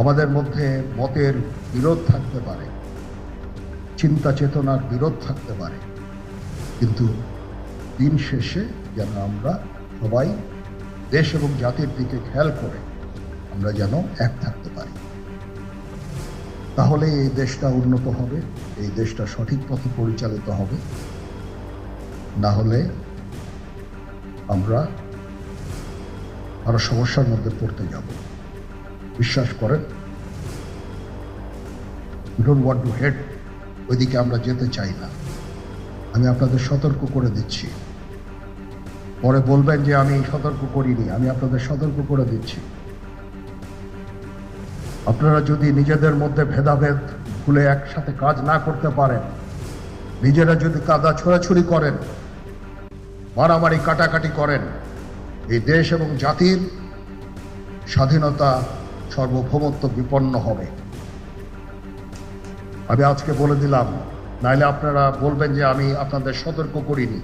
আমাদের মধ্যে মতের বিরোধ থাকতে পারে, চিন্তা চেতনার বিরোধ থাকতে পারে, কিন্তু দিন শেষে যেন আমরা সবাই দেশ এবং জাতির দিকে খেয়াল করে আমরা যেন এক থাকতে পারি। তাহলে এই দেশটা উন্নত হবে, এই দেশটা সঠিক পথে পরিচালিত হবে। না হলে আমরা আরও সমস্যার মধ্যে পড়তে যাব। বিশ্বাস করেন। ডোন্ট ওয়ান্ট টু হেড ওইদিকে আমরা যেতে চাই না। আমি আপনাদের সতর্ক করে দিচ্ছি। পরে বলবেন যে আমি সতর্ক করিনি, আমি আপনাদের সতর্ক করে দিচ্ছি। আপনারা যদি নিজেদের মধ্যে ভেদাভেদ ভুলে একসাথে কাজ না করতে পারেন, নিজেরা যদি কাদা ছোড়াছুড়ি করেন, মারামারি কাটাকাটি করেন, এই দেশ এবং জাতির স্বাধীনতা সার্বভৌমত্ব বিপন্ন হবে। আমি আজকে বলে দিলাম, নাইলে আপনারা বলবেন যে আমি আপনাদের সতর্ক করিনি।